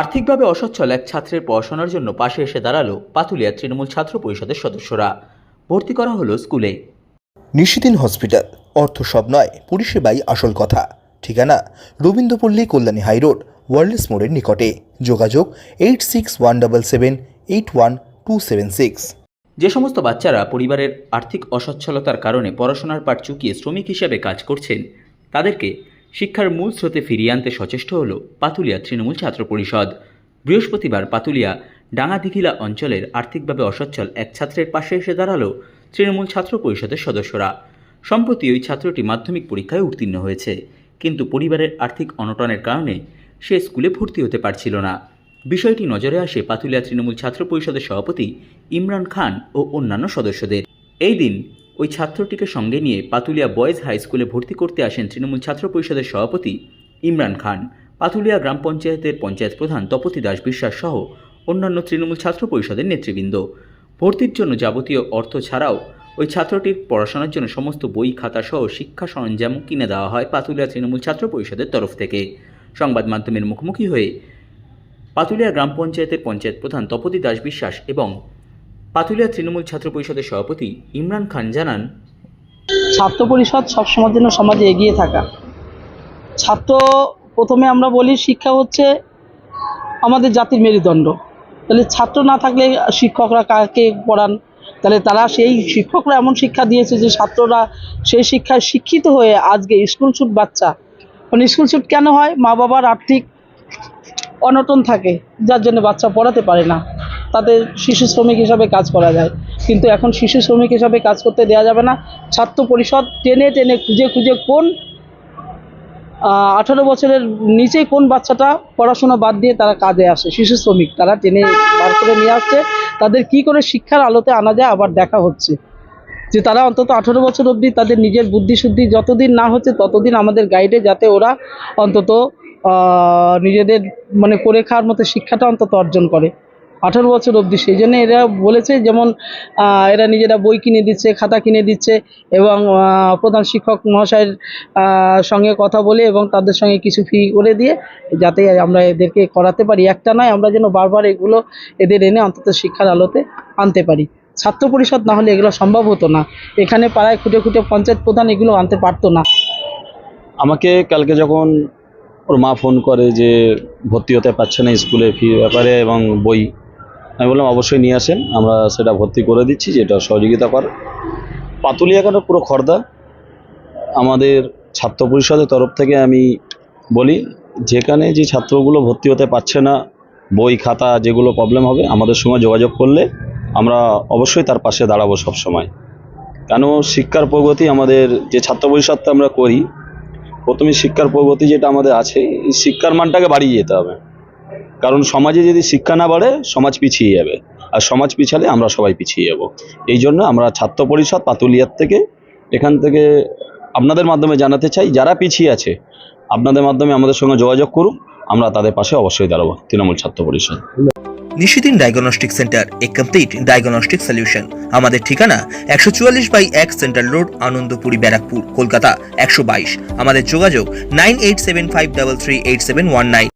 আর্থিকভাবে অসচ্ছল এক ছাত্রের পড়াশোনার জন্য পাশে এসে দাঁড়াল পাতুলিয়া তৃণমূল ছাত্র পরিষদের সদস্যরা। ভর্তি করা হলো স্কুলে। নিশিদিন হসপিটাল। অর্থ সব নয় পরিষেবাই আসল কথা। ঠিকানা রবীন্দ্রপল্লী কল্যাণী হাইরোড ওয়ার্ল্ডস মোড়ের নিকটে। যোগাযোগ eight six one double seven eight one two seven six. যে সমস্ত বাচ্চারা পরিবারের আর্থিক অসচ্ছলতার কারণে পড়াশোনার পাট চুকিয়ে শ্রমিক হিসেবে কাজ করছেন তাদেরকে শিক্ষার মূল স্রোতে ফিরিয়ে আনতে সচেষ্ট হল পাতুলিয়া তৃণমূল ছাত্র পরিষদ। বৃহস্পতিবার পাতুলিয়া ডাঙাদিঘিলা অঞ্চলের আর্থিকভাবে অসচ্ছল এক ছাত্রের পাশে এসে দাঁড়াল তৃণমূল ছাত্র পরিষদের সদস্যরা। সম্প্রতি ওই ছাত্রটি মাধ্যমিক পরীক্ষায় উত্তীর্ণ হয়েছে, কিন্তু পরিবারের আর্থিক অনটনের কারণে সে স্কুলে ভর্তি হতে পারছিল না। বিষয়টি নজরে আসে পাতুলিয়া তৃণমূল ছাত্র পরিষদের সভাপতি ইমরান খান ও অন্যান্য সদস্যদের। এই দিন ওই ছাত্রটিকে সঙ্গে নিয়ে পাতুলিয়া বয়েজ হাই স্কুলে ভর্তি করতে আসেন তৃণমূল ছাত্র পরিষদের সভাপতি ইমরান খান। পাতুলিয়া গ্রাম পঞ্চায়েতের পঞ্চায়েত প্রধান তপতি দাস বিশ্বাস সহ অন্যান্য তৃণমূল ছাত্র পরিষদের নেতৃবৃন্দ। ভর্তির জন্য যাবতীয় অর্থ ছাড়াও ওই ছাত্রটির পড়াশোনার জন্য সমস্ত বই, খাতা সহ শিক্ষা সরঞ্জাম কিনে দেওয়া হয় পাতুলিয়া তৃণমূল ছাত্র পরিষদের তরফ থেকে। সংবাদ মাধ্যমের মুখোমুখি হয়ে পাতুলিয়া গ্রাম পঞ্চায়েতের পঞ্চায়েত প্রধান তপতি দাস বিশ্বাস এবং পাতুলিয়া তৃণমূল ছাত্র পরিষদের সভাপতি ইমরান খান জানান, ছাত্র পরিষদ সবসময়ের জন্য সমাজে এগিয়ে থাকা। ছাত্র প্রথমে আমরা বলি শিক্ষা হচ্ছে আমাদের জাতির মেরুদণ্ড। তাহলে ছাত্র না থাকলে শিক্ষকরা কাকে পড়ান? তাহলে তারা সেই শিক্ষকরা এমন শিক্ষা দিয়েছে যে ছাত্ররা সেই শিক্ষায় শিক্ষিত হয়ে আজকে স্কুল ছুট বাচ্চা। মানে স্কুল ছুট কেন হয়? মা বাবার আর্থিক অনটন থাকে, যার জন্য বাচ্চা পড়াতে পারে না। তাদের শিশু শ্রমিক হিসাবে কাজ করা যায়। কিন্তু এখন শিশু শ্রমিক হিসাবে কাজ করতে দেওয়া যাবে না। ছাত্র পরিষদ টেনে টেনে খুঁজে খুঁজে কোন আঠারো বছরের নিচে কোন বাচ্চাটা পড়াশোনা বাদ দিয়ে তারা কাজে আসে, শিশু শ্রমিক তারা টেনে বার করে নিয়ে আসছে। তাদের কি করে শিক্ষার আলোতে আনা যায় আবার দেখা হচ্ছে। যে তারা অন্তত আঠারো বছর অবধি তাদের নিজের বুদ্ধি শুদ্ধি যতদিন না হচ্ছে ততদিন আমাদের গাইডে যাতে ওরা অন্তত নিজেদের মানে করে খাওয়ার মতো শিক্ষাটা অন্তত অর্জন করে। আঠারো বছর অবধি। সেই জন্য এরা বলেছে যেমন এরা নিজেরা বই কিনে দিচ্ছে, খাতা কিনে দিচ্ছে এবং প্রধান শিক্ষক মহাশয়ের সঙ্গে কথা বলে এবং তাদের সঙ্গে কিছু ফি করে দিয়ে যাতে আমরা এদেরকে করাতে পারি। একটা নয়, আমরা যেন বারবার এগুলো এদের এনে অন্তত শিক্ষার আলোতে আনতে পারি। ছাত্র পরিষদ না হলে এগুলো সম্ভব হতো না। এখানে পাড়ায় খুঁটে খুঁটে পঞ্চায়েত প্রধান এগুলো আনতে পারতো না। আমাকে কালকে যখন ওর মা ফোন করে যে ভর্তি হতে পারছে না স্কুলে ফি ব্যাপারে এবং বই আমি বললাম, অবশ্যই নিয়ে আসেন, আমরা সেটা ভর্তি করে দিচ্ছি, যেটা সহযোগিতা করে। পাতুলিয়া কেন? পুরো খর্দা। আমাদের ছাত্র পরিষদের তরফ থেকে আমি বলি, যেখানে যে ছাত্রগুলো ভর্তি হতে পারছে না, বই, খাতা, যেগুলো প্রবলেম হবে, আমাদের সঙ্গে যোগাযোগ করলে আমরা অবশ্যই তার পাশে দাঁড়াবো সব সময় কেন? শিক্ষার প্রগতি আমাদের, যে ছাত্র পরিষদটা আমরা করি, প্রথমে শিক্ষার প্রগতি যেটা আমাদের আছে, শিক্ষার মানটাকে বাড়িয়ে যেতে হবে। কারণ সমাজে যদি শিক্ষা না বাড়ে, সমাজ পিছিয়ে যাবে। আর সমাজ পিছালে আমরা সবাই পিছিয়ে যাব। এই জন্য আমরা ছাত্র পরিষদ পাতুলিয়ার থেকে এখান থেকে আপনাদের মাধ্যমে জানাতে চাই, যারা পিছিয়ে আছে, আপনাদের মাধ্যমে আমাদের সঙ্গে যোগাযোগ করুন। আমরা তাদের পাশে অবশ্যই দাঁড়াবো। Trinamool Chhatra Parishad. Nishidin diagnostic centre a complete diagnostic solution আমাদের ঠিকানা একশো চুয়াল্লিশ বাই এক সেন্ট্রাল রোড, আনন্দপুরি, ব্যারাকপুর, কলকাতা একশো বাইশ। আমাদের যোগাযোগ nine eight seven five double three eight seven one nine.